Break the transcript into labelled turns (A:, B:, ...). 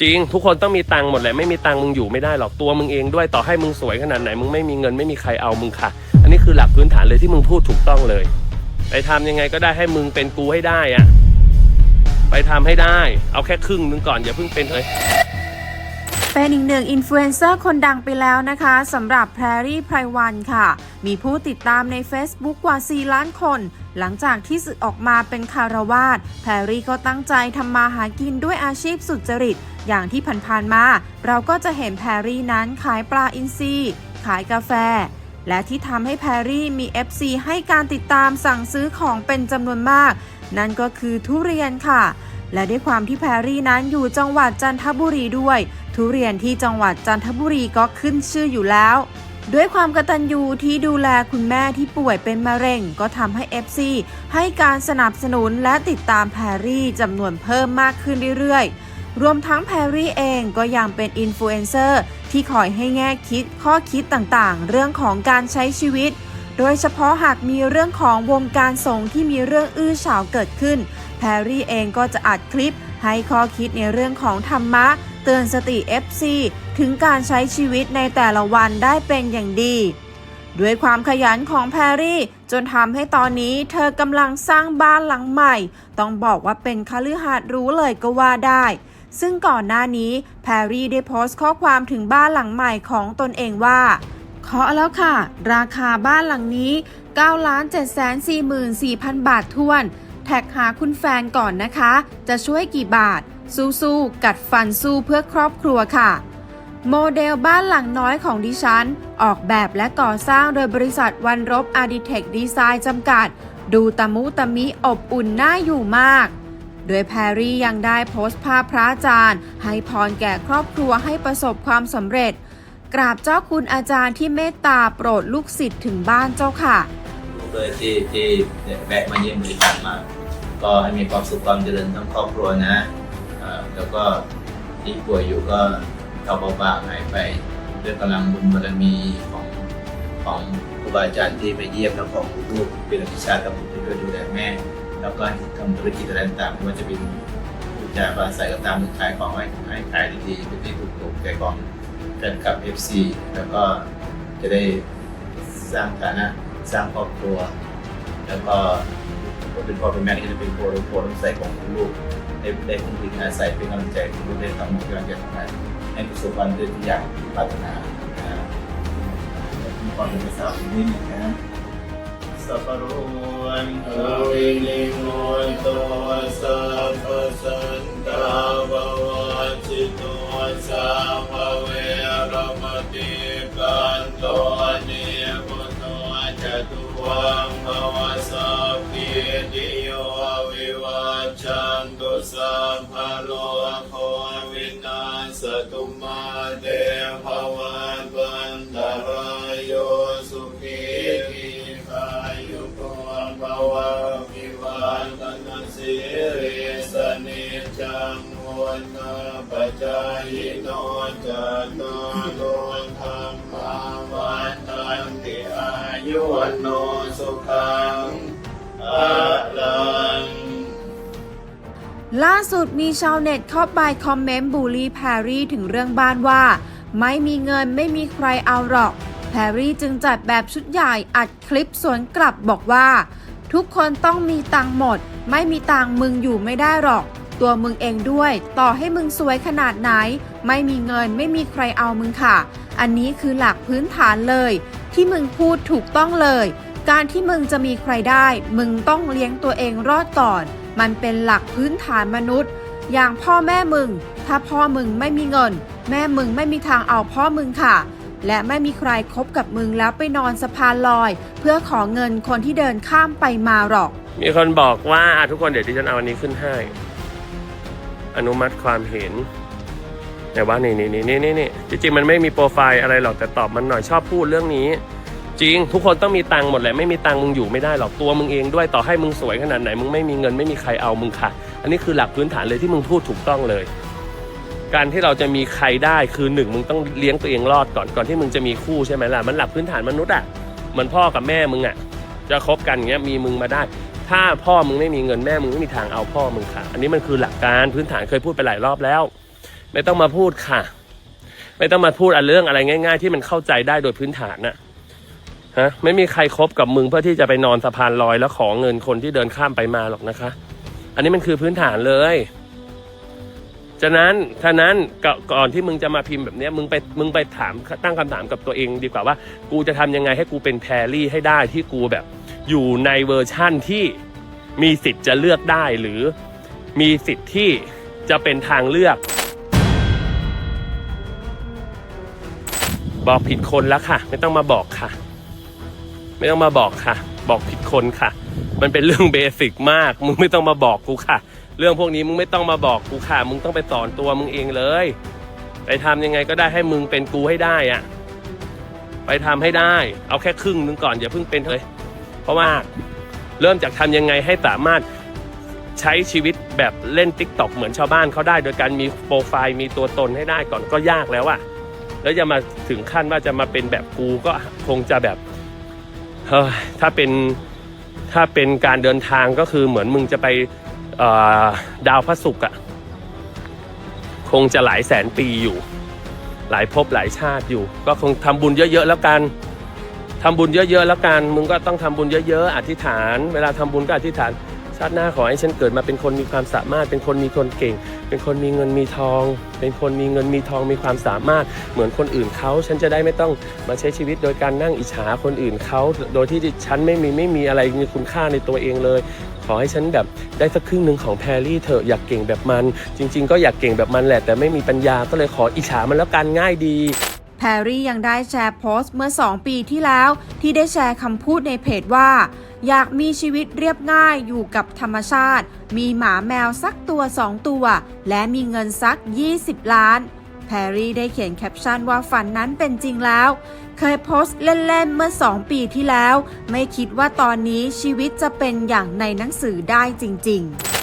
A: จริง ทุกคนต้องมีตังค์หมดแหละไม่มีตังค์มึงอยู่ไม่ได้หรอกตัวมึงเองด้วยต่อให้มึงสวยขนาดไหนมึงไม่มีเงินไม่มีใครเอามึงค่ะ อันนี้คือหลักพื้นฐานเลยที่มึงพูดถูกต้องเลย ไปทำยังไงก็ได้ให้มึงเป็นกูให้ได้อะไปทำให้ได้ เอาแค่ครึ่งนึงก่อนอย่าเพิ่งเป็นเลย
B: เป็นอีกหนึ่งอินฟลูเอนเซอร์คนดังไปแล้วนะคะสำหรับแพรรี่ไพรวันค่ะ มีผู้ติดตามใน Facebook กว่า 4 ล้านคน หลังจากที่สึกออกมาเป็นคารวาสแพรรี่ก็ตั้งใจทำมาหากินด้วยอาชีพสุจริต อย่างที่ผ่านๆมา เราก็จะเห็นแพรรี่นั้นขายปลาอินทรีขายกาแฟ และที่ทำให้แพรรี่มี FC ให้การติดตามสั่งซื้อของเป็นจำนวนมาก นั่นก็คือทุเรียนค่ะ และด้วยความที่แพรรี่นั้นอยู่จังหวัดจันทบุรีด้วย ทุเรียนที่จังหวัดจันทบุรีก็ขึ้นชื่ออยู่แล้ว ด้วยความกตัญญูที่ดูแลคุณแม่ที่ป่วยเป็นมะเร็ง ก็ทำให้ FC ให้การสนับสนุนและติดตามแพรรี่จำนวนเพิ่มมากขึ้นเรื่อยๆ รวมทั้งแพรรี่เองก็ยังเป็นอินฟลูเอนเซอร์ที่คอยให้แง่คิดข้อคิดต่างๆ เรื่องของการใช้ชีวิตโดยเฉพาะหากมีเรื่องของวงการสงที่มีเรื่องอื้อฉาวเกิดขึ้น แพรรี่เองก็จะอัดคลิป ให้ข้อคิดในเรื่องของธรรมะ เตือนสติ FC ถึงการใช้ชีวิตในแต่ละวันได้เป็นอย่างดี ด้วยความขยันของแพรรี่ จนทำให้ตอนนี้เธอกำลังสร้างบ้านหลังใหม่ ต้องบอกว่าเป็นคฤหาสน์รู้เลยก็ว่าได้ ซึ่งก่อนหน้านี้แพรรี่ได้โพสต์ข้อความถึงบ้านหลังใหม่ของตนเองว่าเคาะแล้วค่ะ ราคาบ้านหลังนี้ 9 7 4 4 0 0 0 บาททวน แท็กหาคุณแฟนก่อนนะคะ จะช่วยกี่บาท สู้ๆ กัดฟันสู้เพื่อครอบครัวค่ะ โมเดลบ้านหลังน้อยของดิฉัน ออกแบบและก่อสร้างโดยบริษัทวันรบอาร์ดิเทคดีไซน์จำกัด ดูตะมุตะมิอบอุ่นน่าอยู่มากโดยแพรรี่ยังได้โพสต์ภาพพระอาจารย์ ให้พรแก่ครอบครัวให้ประสบความสำเร็จ กราบเจ้าคุณอาจารย์ที่เมตตาโปรดลูกศิษย์ถึงบ้านเจ้าค่ะ
C: เลยที่ที่แวะมาเยี่ยมบริการมา ก็ให้มีความสุขความเจริญทั้งครอบครัวนะแล้วก็ที่ป่วยอยู่ก็เอาเบาบางหายไปด้วยกำลังบุญบารมีของของครูบาอาจารย์ที่ไปเยี่ยมแล้วของลูกเป็นวิชาทำบุญด้วยดูแลแม่ แล้วก็ทำธุรกิจอะไรต่างๆไม่ว่าจะเป็นผู้จ่ายภาษาก็ตามขายของให้ให้ขายดีๆเป็นที่ถูกถูกใจของแฟนคลับ FC แล้วก็จะได้สร้างฐานะสร้างครอบครัว แล้วก็ เป็นพ่อเป็นแม่ที่จะเป็นโพลโพลำใสของลูกได้ได้พึ่งพิงอาศัยเป็นกำลังใจของลูกได้ทำกำลังใจทำงานให้ประสบความสำเร็จทุกอย่างที่ปรารถนานะมีความเป็นภาษาที่นี่นะสัพพะโรวันเอวิลิโม โลโควินาสตุมาเตภวันตันตรายโยสุขีทีขายุโกภวะวิวันตนาสิริสนิจังวุฒาปจายโนจัตโนโลธรรมาวันตันติอายุวันโนสุขังอะลัง
B: ล่าสุดมีชาวเน็ตเข้าไปคอมเมนต์บูลลี่แพรรี่ถึงเรื่องบ้านว่า ไม่มีเงินไม่มีใครเอาหรอก แพรรี่จึงจัดแบบชุดใหญ่อัดคลิปสวนกลับบอกว่า ทุกคนต้องมีตังหมด ไม่มีตังมึงอยู่ไม่ได้หรอก ตัวมึงเองด้วย ต่อให้มึงสวยขนาดไหน ไม่มีเงินไม่มีใครเอามึงค่ะ อันนี้คือหลักพื้นฐานเลย ที่มึงพูดถูกต้องเลย การที่มึงจะมีใครได้ มึงต้องเลี้ยงตัวเองรอดก่อน มันเป็นหลักพื้นฐานมนุษย์ อย่างพ่อแม่มึง ถ้าพ่อมึงไม่มีเงิน แม่มึงไม่มีทางเอาพ่อมึงค่ะ และไม่มีใครคบกับมึงแล้วไปนอนสะพานลอย เพื่อขอเงินคนที่เดินข้ามไปมาหรอก
A: มีคนบอกว่าอะทุกคนเดี๋ยวดิฉันเอาอันนี้ขึ้นให้ อนุมัติความเห็น แต่ว่านี่นี่นี่นี่นี่นี่จริงๆมันไม่มีโปรไฟล์อะไรหรอกแต่ตอบมันหน่อยชอบพูดเรื่องนี้ จริง ทุกคนต้องมีตังค์หมดแหละไม่มีตังค์มึงอยู่ไม่ได้หรอกตัวมึงเองด้วยต่อให้มึงสวยขนาดไหนมึงไม่มีเงินไม่มีใครเอามึงค่ะ อันนี้คือหลักพื้นฐานเลยที่มึงพูดถูกต้องเลย การที่เราจะมีใครได้คือหนึ่งมึงต้องเลี้ยงตัวเองรอดก่อนก่อนที่มึงจะมีคู่ใช่ไหมล่ะมันหลักพื้นฐานมนุษย์อะเหมือนพ่อกับแม่มึงอะ จะคบกันอย่างเงี้ยมีมึงมาได้ ถ้าพ่อมึงไม่มีเงินแม่มึงไม่มีทางเอาพ่อมึงค่ะ อันนี้มันคือหลักการพื้นฐานเคยพูดไปหลายรอบแล้ว ไม่ต้องมาพูดค่ะ ไม่ต้องมาพูดอันเรื่องอะไรง่าย ๆ ที่มันเข้าใจได้โดยพื้นฐานน่ะ ฮะไม่มีใครครบกับมึงเพื่อที่จะไปนอนสะพานลอยแล้วขอเงินคนที่เดินข้ามไปมาหรอกนะคะ อันนี้มันคือพื้นฐานเลยฉะนั้นฉะนั้นก่อนที่มึงจะมาพิมพ์แบบนี้มึงไปมึงไปถามตั้งคำถามกับตัวเองดีกว่าว่า กูจะทำยังไงให้กูเป็นแพรรี่ให้ได้ที่กูแบบอยู่ในเวอร์ชั่นที่มีสิทธิ์จะเลือกได้หรือมีสิทธิ์ที่จะเป็นทางเลือก บอกผิดคนแล้วค่ะ ไม่ต้องมาบอกค่ะ ไม่ต้องมาบอกค่ะ บอกผิดคนค่ะ มันเป็นเรื่องเบสิกมาก มึงไม่ต้องมาบอกกูค่ะ เรื่องพวกนี้มึงไม่ต้องมาบอกกูค่ะ มึงต้องไปสอนตัวมึงเองเลย ไปทำยังไงก็ได้ให้มึงเป็นกูให้ได้อะไปทำให้ได้ เอาแค่ครึ่งนึงก่อนอย่าเพิ่งเป็นเลย เพราะว่าเริ่มจากทำยังไงให้สามารถใช้ชีวิตแบบเล่นติ๊กต็อกเหมือนชาวบ้านเขาได้ โดยการมีโปรไฟล์มีตัวตนให้ได้ก่อนก็ยากแล้วอะแล้วจะมาถึงขั้นว่าจะมาเป็นแบบกูก็คงจะแบบ ถ้าเป็นถ้าเป็นการเดินทางก็คือเหมือนมึงจะไปดาวพระศุกร์อะคงจะหลายแสนปีอยู่ หลายภพหลายชาติอยู่ ก็คงทำบุญเยอะๆแล้วกันทำบุญเยอะๆแล้วกัน มึงก็ต้องทำบุญเยอะๆ อธิษฐาน เวลาทำบุญก็อธิษฐาน ชาติหน้าขอให้ฉันเกิดมาเป็นคนมีความสามารถ เป็นคนมีคนเก่ง เป็นคนมีเงินมีทอง เป็นคนมีเงินมีทองมีความสามารถเหมือนคนอื่นเขาฉันจะได้ไม่ต้องมาใช้ชีวิตโดยการนั่งอิจฉาคนอื่นเขาโดยที่ฉันไม่มีไม่มีอะไรมีคุณค่าในตัวเองเลย ขอให้ฉันแบบได้สักครึ่งหนึ่งของแพรรี่เถอะอยากเก่งแบบมัน จริง ๆ ก็อยากเก่งแบบมันแหละ แต่ไม่มีปัญญาก็เลยขออิจฉามันแล้วกันง่ายดี
B: แพรรี่ยังได้แชร์โพสต์เมื่อ 2 ปีที่แล้ว ที่ได้แชร์คำพูดในเพจว่า อยากมีชีวิตเรียบง่ายอยู่กับธรรมชาติ มีหมาแมวสักตัว2ตัว และมีเงินสัก 20 ล้าน แพรรี่ได้เขียนแคปชั่นว่าฝันนั้นเป็นจริงแล้ว เคยโพสต์เล่น ๆ เมื่อ 2 ปีที่แล้ว ไม่คิดว่าตอนนี้ชีวิตจะเป็นอย่างในหนังสือได้จริง ๆ